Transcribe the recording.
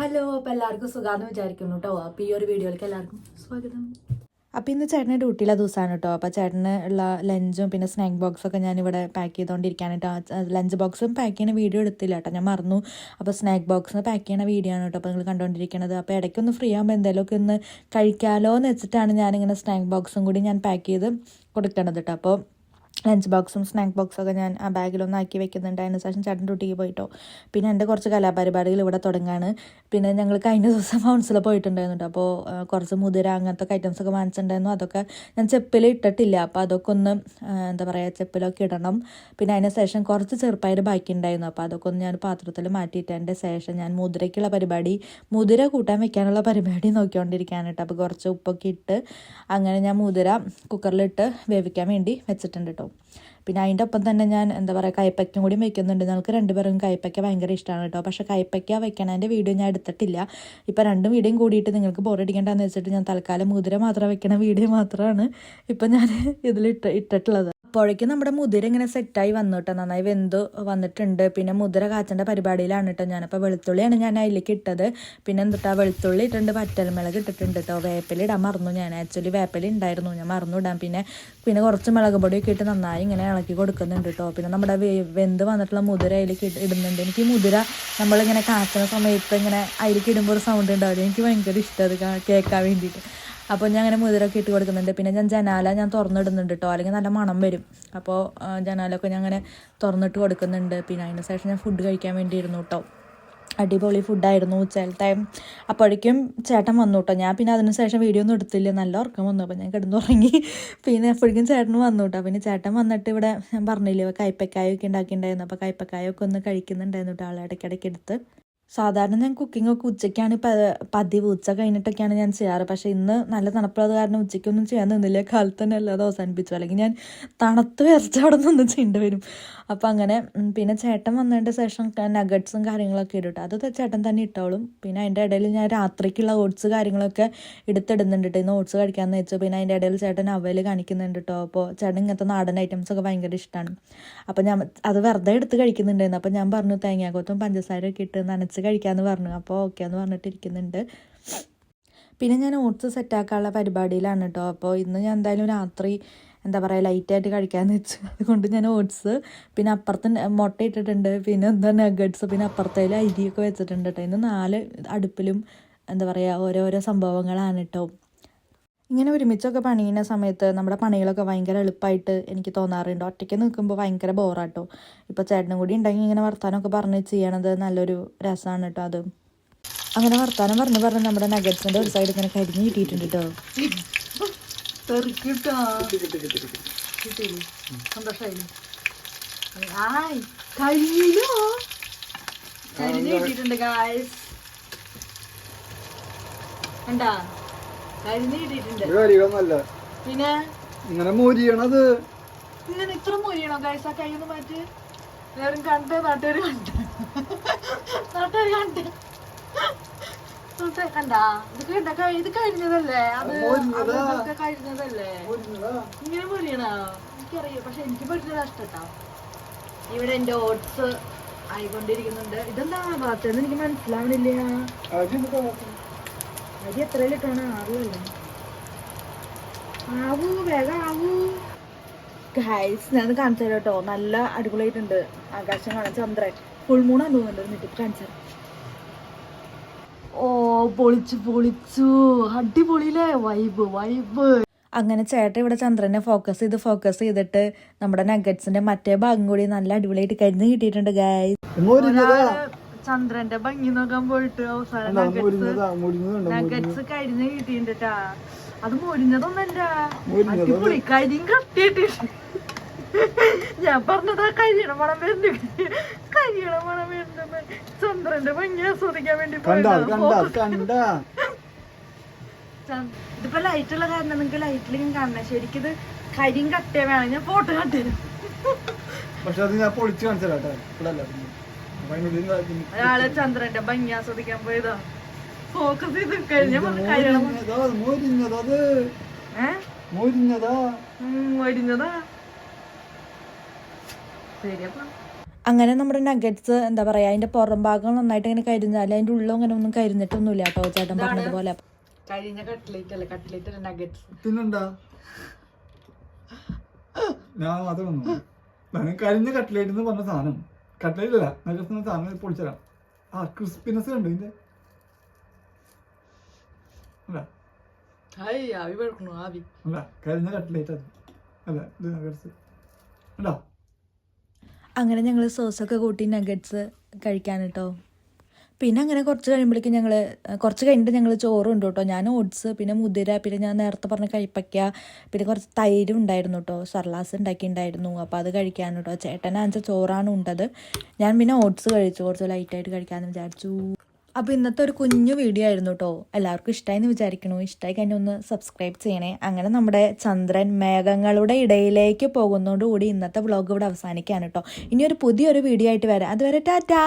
Hello അപ്പോൾ എല്ലാവർക്കും സുഖാന്ന് വിചാരിക്കുന്നു കേട്ടോ അപ്പോൾ ഈ ഒരു വീഡിയോയിലേക്ക് എല്ലാവർക്കും സ്വാഗതം. അപ്പോൾ ഇന്ന് ചേട്ടന് ഡ്യൂട്ടിയിലെ ദിവസമാണ് കേട്ടോ അപ്പോൾ ചേട്ടന് ഉള്ള ലഞ്ചും പിന്നെ സ്നാക്ക് ബോക്സും ബോക്സൊക്കെ ഞാനിവിടെ പാക്ക് ചെയ്തുകൊണ്ടിരിക്കുകയാണ് കേട്ടോ ലഞ്ച് ബോക്സും പാക്ക് ചെയ്യുന്ന വീഡിയോ എടുത്തില്ല കേട്ടോ ഞാൻ മറന്നു. അപ്പോൾ സ്നാക്ക് ബോക്സ് പാക്ക് ചെയ്യുന്ന വീഡിയോ ആണ് കേട്ടോ അപ്പോൾ നിങ്ങൾ കണ്ടുകൊണ്ടിരിക്കുന്നത് അപ്പോൾ ഇടയ്ക്കൊന്ന് ഫ്രീ ആകുമ്പോൾ എന്തെങ്കിലുമൊക്കെ ഒന്ന് കഴിക്കാമല്ലോ എന്ന് വെച്ചിട്ടാണ് ഞാനിങ്ങനെ സ്നാക്ക് ബോക്സും കൂടി ഞാൻ പാക്ക് ചെയ്ത് കൊടുക്കണത് കേട്ടോ അപ്പോൾ ലഞ്ച് ബോക്സും സ്നാക്ക് ബോക്സൊക്കെ ഞാൻ ആ ബാഗിലൊന്ന് ആക്കി വെക്കുന്നുണ്ട്. അതിന് ശേഷം ചേട്ടൻ ഡ്യൂട്ടിക്ക് പോയിട്ടോ. പിന്നെ എന്റെ കുറച്ച് കലാപരിപാടികൾ ഇവിടെ തുടങ്ങാണ്. പിന്നെ ഞങ്ങൾ കഴിഞ്ഞ ദിവസം കൗൺസിൽ പോയിട്ടുണ്ടായിരുന്നു അപ്പോൾ കുറച്ച് മുതിര അങ്ങനത്തെ ഒക്കെ വാങ്ങിച്ചിട്ടുണ്ടായിരുന്നു. അതൊക്കെ ഞാൻ ചെപ്പിൽ ഇട്ടിട്ടില്ല. അപ്പോൾ അതൊക്കെ ഒന്ന് എന്താ പറയുക ചെപ്പിലൊക്കെ ഇടണം. പിന്നെ അതിന് ശേഷം കുറച്ച് ചെറുപ്പയർ ബാക്കി ഉണ്ടായിരുന്നു. അപ്പോൾ അതൊക്കെ ഒന്ന് ഞാൻ പാത്രത്തിൽ മാറ്റിയിട്ട് അതിന്റെ ശേഷം ഞാൻ മുതിരയ്ക്കുള്ള പരിപാടി മുതിര കൂട്ടാൻ വെക്കാനുള്ള പരിപാടി നോക്കിക്കൊണ്ടിരിക്കുകയാണ് കേട്ടോ അപ്പോൾ കുറച്ച് ഉപ്പൊക്കെ ഇട്ട് അങ്ങനെ ഞാൻ മുതിര കുക്കറിലിട്ട് വേവിക്കാൻ വേണ്ടി വെച്ചിട്ടുണ്ട് കേട്ടോ. പിന്നെ അതിന്റെ ഒപ്പം തന്നെ ഞാൻ എന്താ പറയുക കയ്പ്പയ്ക്കും കൂടി വെക്കുന്നുണ്ട്. നിങ്ങൾക്ക് രണ്ടുപേർക്കും കയ്പ്പയ്ക്ക ഭയങ്കര ഇഷ്ടമാണ് കേട്ടോ. പക്ഷേ കയ്പ്പയ്ക്ക വെക്കണതിന്റെ വീഡിയോ ഞാൻ എടുത്തിട്ടില്ല. ഇപ്പം രണ്ടും വീഡിയോയും കൂടിയിട്ട് നിങ്ങൾക്ക് ബോറടിക്കേണ്ടെന്ന് വെച്ചിട്ട് ഞാൻ തൽക്കാലം മുതിര മാത്രം വെക്കണ വീഡിയോ മാത്രമാണ് ഇപ്പം ഞാൻ ഇതിൽ ഇട്ട് ഇട്ടിട്ടുള്ളത്. അപ്പോഴേക്കും നമ്മുടെ മുതിര ഇങ്ങനെ സെറ്റായി വന്നു കേട്ടോ നന്നായി വെന്ത് വന്നിട്ടുണ്ട്. പിന്നെ മുതിര കാച്ചേണ്ട പരിപാടിയിലാണ് കേട്ടോ ഞാനപ്പോൾ വെളുത്തുള്ളിയാണ് ഞാൻ അതിലേക്ക് ഇട്ടത്. പിന്നെ എന്തിട്ടാ വെളുത്തുള്ളി ഇട്ടിട്ടുണ്ട് വറ്റൽമുളക് ഇട്ടിട്ടുണ്ട് കേട്ടോ വേപ്പില ഇടാൻ മറന്നു ഞാൻ. ആക്ച്വലി വേപ്പില ഉണ്ടായിരുന്നു ഞാൻ മറന്നു ഇടാൻ. പിന്നെ പിന്നെ കുറച്ച് മുളക് പൊടിയൊക്കെ ഇട്ട് നന്നായി ഇങ്ങനെ ഇളക്കി കൊടുക്കുന്നുണ്ട് കേട്ടോ പിന്നെ നമ്മുടെ വെന്ത് വന്നിട്ടുള്ള മുതിര അതിലേക്ക് ഇട്- ഇടുന്നുണ്ട്. എനിക്ക് മുതിര നമ്മളിങ്ങനെ കാക്കുന്ന സമയത്ത് ഇങ്ങനെ അതിലേക്ക് ഇടുമ്പോൾ ഒരു സൗണ്ട് ഉണ്ടാവില്ല എനിക്ക് ഭയങ്കര ഇഷ്ടം അത് കേൾക്കാൻ വേണ്ടിയിട്ട് അപ്പോൾ ഞാൻ അങ്ങനെ മുതിരൊക്കെ ഇട്ട് കൊടുക്കുന്നുണ്ട്. പിന്നെ ഞാൻ ജനാല ഞാൻ തുറന്നിടുന്നുണ്ട് കേട്ടോ അല്ലെങ്കിൽ നല്ല മണം വരും. അപ്പോൾ ജനാലൊക്കെ ഞാൻ അങ്ങനെ തുറന്നിട്ട് കൊടുക്കുന്നുണ്ട്. പിന്നെ അതിന് ശേഷം ഞാൻ ഫുഡ് കഴിക്കാൻ വേണ്ടി ഇരുന്നു കേട്ടോ അടിപൊളി ഫുഡായിരുന്നു ഉച്ചയിലത്തെ അപ്പോഴേക്കും ചേട്ടൻ വന്നു കേട്ടോ ഞാൻ പിന്നെ അതിന് ശേഷം വീഡിയോ ഒന്നും എടുത്തില്ല. നല്ല ഉറക്കം വന്നു. അപ്പോൾ ഞാൻ കിടന്നുറങ്ങി. പിന്നെ അപ്പോഴേക്കും ചേട്ടൻ വന്നു കേട്ടോ പിന്നെ ചേട്ടൻ വന്നിട്ട് ഇവിടെ ഞാൻ പറഞ്ഞില്ലേ കയ്പ്പക്കായൊക്കെ ഉണ്ടാക്കിയിട്ടുണ്ടായിരുന്നു. അപ്പോൾ കയ്പ്പക്കായൊക്കെ ഒന്ന് കഴിക്കുന്നുണ്ടായിരുന്നു കേട്ടോ ആളെ ഇടയ്ക്കിടയ്ക്ക് എടുത്ത്. സാധാരണ ഞാൻ കുക്കിംഗ് ഒക്കെ ഉച്ചയ്ക്കാണ് പതിവ്. ഉച്ച കഴിഞ്ഞിട്ടൊക്കെയാണ് ഞാൻ ചെയ്യാറ്. പക്ഷേ ഇന്ന് നല്ല തണുപ്പുള്ളത് കാരണം ഉച്ചയ്ക്കൊന്നും ചെയ്യാൻ നിന്നില്ല. കാലത്ത് തന്നെ അല്ലാതെ അവസാനിപ്പിച്ചു. അല്ലെങ്കിൽ ഞാൻ തണുത്ത് വിറച്ച അവിടെ നിന്ന് ചെയ്യേണ്ടി വരും. അപ്പം അങ്ങനെ പിന്നെ ചേട്ടൻ വന്നതിന്റെ ശേഷം നഗറ്റ്സും കാര്യങ്ങളൊക്കെ ഇടും കേട്ടോ അത് ചേട്ടൻ തന്നെ ഇട്ടോളും. പിന്നെ അതിന്റെ ഇടയിൽ ഞാൻ രാത്രിക്കുള്ള ഓട്സ് കാര്യങ്ങളൊക്കെ എടുത്തിടുന്നുണ്ട് കേട്ടോ ഇന്ന് ഓട്സ് കഴിക്കാമെന്ന് വെച്ചു. പിന്നെ അതിന്റെ ഇടയിൽ ചേട്ടൻ അവയിൽ കാണിക്കുന്നുണ്ട് കേട്ടോ അപ്പോൾ ചേട്ടൻ ഇങ്ങനത്തെ നാടൻ ഐറ്റംസ് ഒക്കെ ഭയങ്കര ഇഷ്ടമാണ് അപ്പോൾ ഞാൻ അത് വെറുതെ എടുത്ത് കഴിക്കുന്നുണ്ടായിരുന്നു. അപ്പോൾ ഞാൻ പറഞ്ഞു തേങ്ങാക്കൊത്തും പഞ്ചസാരയൊക്കെ ഇട്ട് നനച്ച് കഴിക്കാമെന്ന് പറഞ്ഞു. അപ്പോൾ ഓക്കെ എന്ന് പറഞ്ഞിട്ട് ഇരിക്കുന്നുണ്ട്. പിന്നെ ഞാൻ ഓട്സ് സെറ്റാക്കാനുള്ള പരിപാടിയിലാണ് കേട്ടോ അപ്പോൾ ഇന്ന് ഞാൻ എന്തായാലും രാത്രി എന്താ പറയുക ലൈറ്റായിട്ട് കഴിക്കാമെന്ന് വെച്ചു. അതുകൊണ്ട് ഞാൻ ഓട്സ് പിന്നെ അപ്പുറത്ത് മുട്ട ഇട്ടിട്ടുണ്ട്. പിന്നെ എന്താ നഗഡ്സ് പിന്നെ അപ്പുറത്തേൽ അരിയൊക്കെ വെച്ചിട്ടുണ്ട് കേട്ടോ ഇന്ന് നാല് അടുപ്പിലും എന്താ പറയുക ഓരോരോ സംഭവങ്ങളാണ് കേട്ടോ ഇങ്ങനെ ഒരുമിച്ചൊക്കെ പണിയുന്ന സമയത്ത് നമ്മുടെ പണികളൊക്കെ ഭയങ്കര എളുപ്പമായിട്ട് എനിക്ക് തോന്നാറുണ്ട്. ഒറ്റയ്ക്ക് നിൽക്കുമ്പോൾ ഭയങ്കര ബോറാട്ടോ. ഇപ്പോൾ ചേട്ടനും കൂടി ഉണ്ടെങ്കിൽ ഇങ്ങനെ വർത്താനമൊക്കെ പറഞ്ഞ് ചെയ്യണത് നല്ലൊരു രസമാണ് കേട്ടോ അത്. അങ്ങനെ വർത്താനം പറഞ്ഞ് പറഞ്ഞ് നമ്മുടെ നഗറ്റ്സിന്റെ ഒരു സൈഡ് ഇങ്ങനെ കരിഞ്ഞ് കിട്ടിയിട്ടുണ്ട് കേട്ടോ കരിഞ്ഞ്. കിട്ടിയിട്ടുണ്ട് ഗായ്സ് കണ്ടാ? കരിഞ്ഞ് കിട്ടിയിട്ടുണ്ട്. കാര്യമൊന്നല്ല പിന്നെ? ഇങ്ങനെ മോരിയണത്. ഇങ്ങനെ ഇത്ര മോരിയണോ ഗൈസ് ആ കൈ ഒന്ന് മാറ്റി. എല്ലാവരും കണ്ട് നാട്ടുകാർ കണ്ട്. നാട്ടുകാർ കണ്ട്. കണ്ടാ? ഇത് കണ്ട കഴി- ഇത് കഴിഞ്ഞതല്ലേ? അത് മൊരിഞ്ഞതാ. അതൊക്കെ കഴിഞ്ഞതല്ലേ? ഇങ്ങനെ മൊരിയണോ? എനിക്കറിയാം. പക്ഷെ എനിക്ക് പറ്റുന്നത് ഇഷ്ടട്ടോ ഇവിടെ എന്റെ ഓട്സ് ആയിക്കൊണ്ടിരിക്കുന്നുണ്ട്. ഇതെന്താ ഭാഗത്ത് എനിക്ക് മനസ്സിലാവണില്ല. അരി എത്ര ലിട്ടാണ് അറിയില്ല ആവൂ വേഗം ആവൂ. ഗൈസ് ഞാൻ കാണിച്ചു തരാം കേട്ടോ. നല്ല അടിപൊളിയായിട്ടുണ്ട്. ആകാശം കാണാൻ ചന്ദ്രൻ. ഫുൾ മൂണാന്ന് തോന്നുന്നുണ്ട് എന്നിട്ട് കാണിച്ചു തരാം. ഓ പൊളിച്ചു പൊളിച്ചു. അടിപൊളിയിലെ വൈബ് വൈബ് അങ്ങനെ ചേട്ടൻ ഇവിടെ ചന്ദ്രനെ ഫോക്കസ് ചെയ്ത് ഫോക്കസ് ചെയ്തിട്ട് നമ്മുടെ നഗറ്റ്സിന്റെ മറ്റേ ഭാഗം കൂടി നല്ല അടിപൊളിയായിട്ട് കരിഞ്ഞ് കിട്ടിയിട്ടുണ്ട് ഗായ് ചന്ദ്രന്റെ ഭംഗി നോക്കാൻ പോയിട്ട് അവസാനം നഗറ്റ്സ് കരിഞ്ഞ് കിട്ടിയിട്ടുണ്ട് അത് മൊരിഞ്ഞതൊന്നല്ല മൊരിഞ്ഞത് അടിപൊളി കരിയും ഞാൻ പറഞ്ഞതാ കരിയണ മണം വരുന്നുണ്ട് കരിയണ മണം വരുന്നുണ്ട് ചന്ദ്രന്റെ ഭംഗി ആസ്വദിക്കാൻ വേണ്ടി ഇതിപ്പോ ലൈറ്റ് ഉള്ള കാരണം നിങ്ങക്ക് ലൈറ്റിൽ ഞാൻ കാണണം ശരിക്കും ഇത് കരിയും കട്ടേ വേണം. ഞാൻ ഫോട്ടോ കണ്ടുതരും പക്ഷെ അത് ഞാൻ പൊളിച്ച് കാണിച്ചാലോ കേട്ടോ ഇവിടെ അല്ല അപ്പൊ അതിനുള്ളിൽ ഇതാക്കി. ഒരാൾ ചന്ദ്രന്റെ ഭംഗി ആസ്വദിക്കാൻ പോയതാ. ഫോക്കസ് ചെയ്ത് കഴിഞ്ഞ മോരിഞ്ഞതാ അങ്ങനെ നമ്മുടെ നഗറ്റ്സ് എന്താ പറയുക അതിന്റെ പുറം ഭാഗം നന്നായിട്ട് ഇങ്ങനെ കരിഞ്ഞാൽ അതിന്റെ ഉള്ളും അങ്ങനെ ഒന്നും കരിഞ്ഞിട്ടൊന്നുമില്ല കേട്ടോ ചേട്ടൻ പറഞ്ഞതുപോലെ കഴിഞ്ഞ കട്ട്ലേറ്റ് അല്ല കട്ട്ലേറ്റ് അല്ല നഗറ്റ്സ് പിന്നെന്താ? ഞാൻ അതൊന്നും കരിഞ്ഞ കട്ട്ലേറ്റ് എന്ന് പറഞ്ഞ സാധനം. കട്ട്ലേറ്റ് നല്ല സാധനം പൊളിച്ചരാം ആ ക്രിസ്പിനെസ് ഉണ്ട് ഇതിന്റെ? അല്ല. ഹായ് ആവി വെളുക്കണു ആവി. അല്ല കരിഞ്ഞ കട്ട്ലേറ്റ് അത്. അല്ല ഇത് ഉണ്ടോ അങ്ങനെ ഞങ്ങൾ സോസൊക്കെ കൂട്ടി നഗറ്റ്സ് കഴിക്കാൻ കേട്ടോ പിന്നെ അങ്ങനെ കുറച്ച് കഴിയുമ്പോഴേക്കും ഞങ്ങൾ കുറച്ച് കഴിഞ്ഞിട്ട് ഞങ്ങൾ ചോറ് ഉണ്ട് കേട്ടോ. ഞാൻ ഓട്സ് പിന്നെ മുതിര പിന്നെ ഞാൻ നേരത്തെ പറഞ്ഞ കൈപ്പയ്ക്ക പിന്നെ കുറച്ച് തൈരും ഉണ്ടായിരുന്നു കേട്ടോ. സർലാസ് ഉണ്ടാക്കിയിട്ടുണ്ടായിരുന്നു. അപ്പോൾ അത് കഴിക്കാൻ കേട്ടോ. ചേട്ടനാണെന്ന് ചോറാണ് ഉണ്ടത്. ഞാൻ പിന്നെ ഓട്സ് കഴിച്ചു. കുറച്ച് ലൈറ്റായിട്ട് കഴിക്കാമെന്ന് വിചാരിച്ചു. അപ്പോൾ ഇന്നത്തെ ഒരു കുഞ്ഞു വീഡിയോ ആയിരുന്നു കേട്ടോ. എല്ലാവർക്കും ഇഷ്ടമായി എന്ന് വിചാരിക്കണു. ഇഷ്ടമായി കഴിഞ്ഞാൽ ഒന്ന് സബ്സ്ക്രൈബ് ചെയ്യണേ. അങ്ങനെ നമ്മുടെ ചന്ദ്രൻ മേഘങ്ങളുടെ ഇടയിലേക്ക് പോകുന്നതോടുകൂടി ഇന്നത്തെ വ്ളോഗ് ഇവിടെ അവസാനിക്കുകയാണ് കേട്ടോ. ഇനി ഒരു പുതിയൊരു വീഡിയോ ആയിട്ട് വരാം. അതുവരെ ടാറ്റാ!